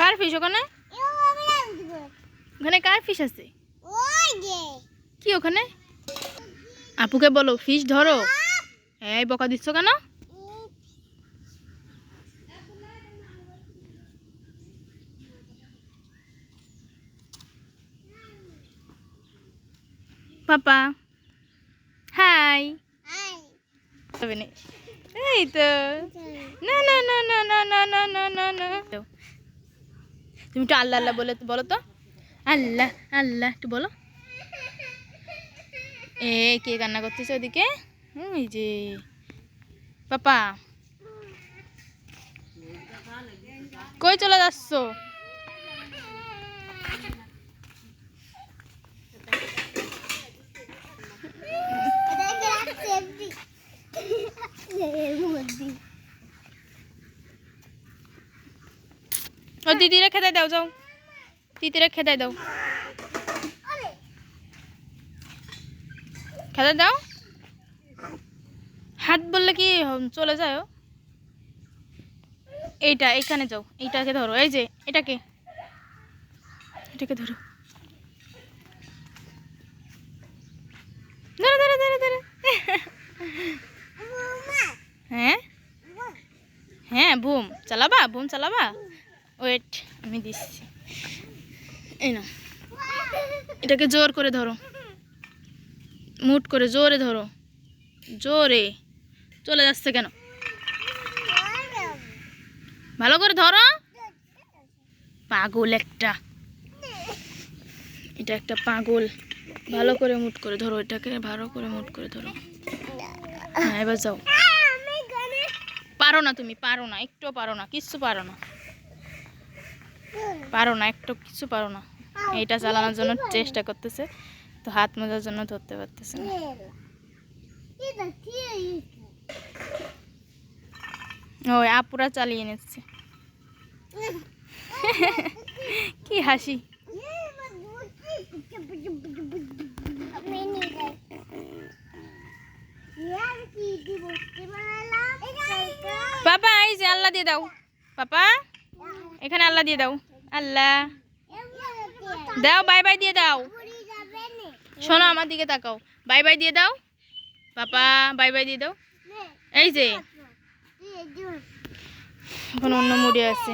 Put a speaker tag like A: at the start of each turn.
A: কার fish ওখানে? ওখানে কার fish আছে? কি ওখানে? আপুকে বলো ফিশ ধরো। এই বকা দিচ্ছ কেন? পাপা। হাই। এই তো। না না না না না তুমি একটু আল্লাহ আল্লাহ বলে, বলো তো। আল্লাহ আল্লাহ, একটু বলো। এ, কে কান্না করতেছে ওদিকে? ওই যে। পাপা। কই চলে যাচ্ছ? ও দিদিরে খেতে দাও যাও দিদিরে খেতে দাও খেতে দাও হাত বললে কি চলে যায় ও? এইটা এইখানে যাও এইটাকে ধরো এই যে এটাকে এটাকে ধরো ধরো ধরো ধরো ধরো হ্যাঁ হ্যাঁ বুম চালাবা বুম চালাবা ওয়েট আমি দিচ্ছি। এই না এটাকে জোর করে ধরো। মুট করে জোরে ধরো। জোরে। চলে যাচ্ছে কেন? ভালো করে ধরো। পাগল একটা। এটা একটা পাগল। ভালো করে মুট করে ধরো এটাকে। ভালো করে মুট করে ধরো। হ্যাঁ এবার যাও। পারো না তুমি পারো না। একটুও পারো না কিচ্ছু পারো না। পারো না, একটু কিছু পারো না। এইটা চালানোর জন্য চেষ্টা করতেছে, তো হাত মোজার জন্য ধরতে পারতেছে না। ওই আপুরা চালিয়ে নিচ্ছে। কি হাসি। পাপা, এই যে আল্লাহ দিয়ে দাও। পাপা। এখানে আল্লাহ দিয়ে দাও। আল্লাহ। দাও বাই বাই দিয়ে দাও। শোনো আমার দিকে তাকাও। বাই বাই দিয়ে দাও। পাপা বাই বাই দিয়ে দাও। এই যে। এখন অন্য মুড়ি আছে।